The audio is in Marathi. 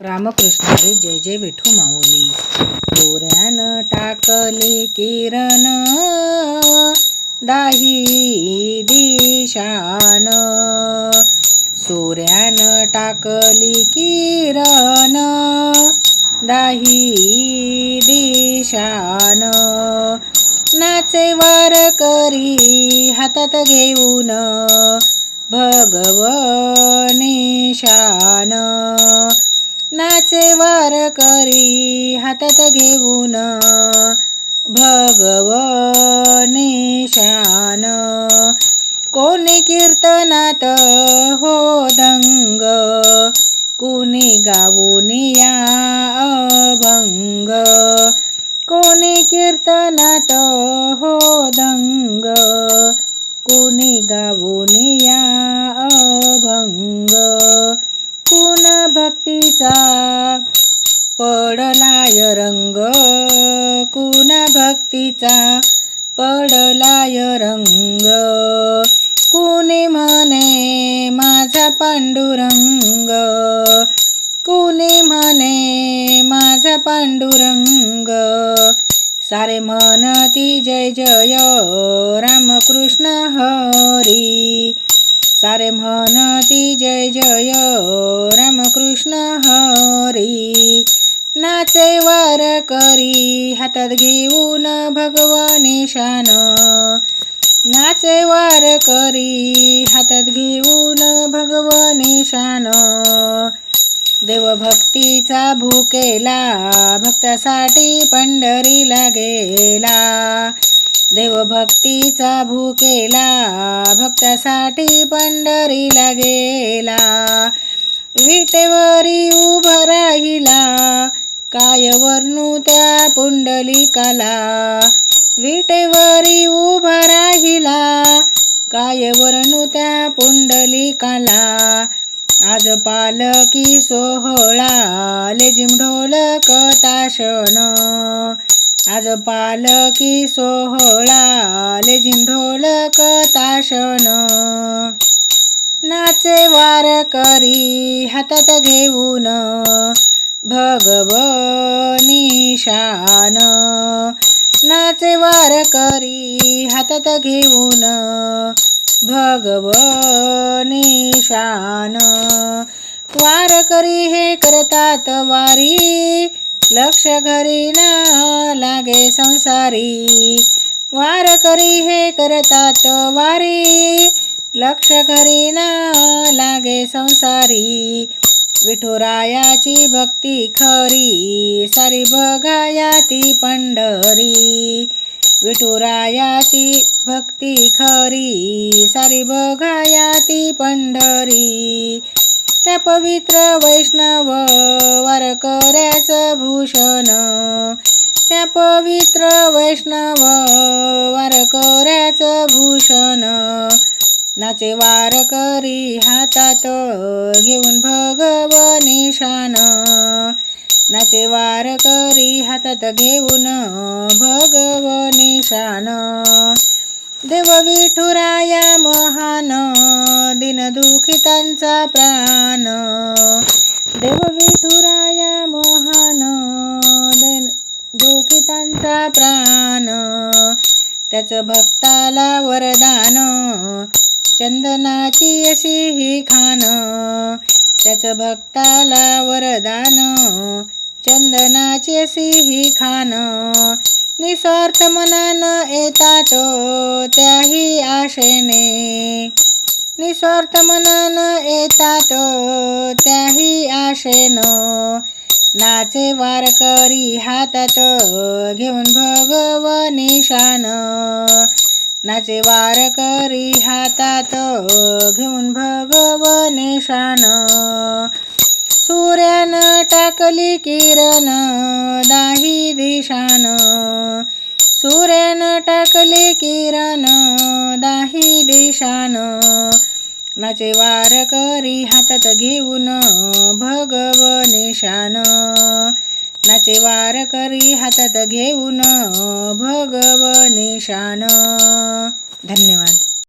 रामकृष्णारी जय जय विठू माऊली. गोऱ्यानं टाकले किरण दाही दिशान. सोऱ्यानं टाकली किरण दाही दिशान. नाचे वार करी हातात घेऊन भगवनेशान. नाचे वार करी हातात घेऊन भगवनेशान कोणी कीर्तनात हो दंग कुणी गाऊन या अभंग. कोणी कीर्तनात हो दंग कुणी गाऊन या कुण भक्तीचा पडलाय रंग? कुणी म्हणे माझा पांडुरंग? कुणी म्हणे माझा पांडुरंग? सारे म्हणती जय जय रामकृष्ण हरी। सारे म्हणती जय जय रामकृष्ण नाचे वार करी हातात घेऊन भगवानेशान नाचे वार करी हातात घेऊन भगवानेशान देवभक्तीचा भूकेला भक्तासाठी पंढरीला गेला. देवभक्तीचा भूकेला भक्तासाठी पंढरीला गेला. विटेवरी उभा राहिला काय वर्णू त्या पुंडलिकाला विटेवरी उभा राहिला. काय वर्णू त्या पुंडलिकाला आज पालकी सोहळा लेजिम ढोलक ताशन. आज पालकी सोहळा लेजिम ढोलक ताशन. नाचे वार करी हातात घेऊन भगवनिशान. नाचे वार करी हातात घेऊन. भगवनिशान. वार करी हे करतात वारी. लक्ष घरी ना लागे संसारी. वार करी हे करतात वारी. लक्ष घरी ना लागे संसारी. विठुरायाची भक्ती खरी सारी बघाया ती पंढरी. विठुरायाची भक्ती खरी सारी बघाया ती पंढरी. त्या पवित्र वैष्णव वारकऱ्याचं भूषण. त्या पवित्र वैष्णव वारकऱ्याचं भूषण. नाचे वार करी हातात घेऊन भगवनिशान नाचे वार करी हातात घेऊन भगवनिशान देव विठुराया महान दिनदुखितांचा प्राण. देव विठुराया महान दिन दुखितांचा प्राण. त्याचं भक्ताला वरदान चंदनाची अशी ही खान त्याचं भक्ताला वरदान. चंदनाची अशी ही खान निस्वार्थ मनान येतात त्याही आशेने. निस्वार्थ मनान येतात त्याही आशेनं. नाचे वारकरी हातात घेऊन भगवनिशान. नाचे वारकरी हातात घेऊन भगवनेशान सूर्यानं टाकली किरण दाही दिशान. सूर्यानं टाकली किरण दाही दिशान. नाचे वारकरी हातात घेऊन भगवनिशान नाचे वारकरी हातात घेऊन भगवनिशान. धन्यवाद.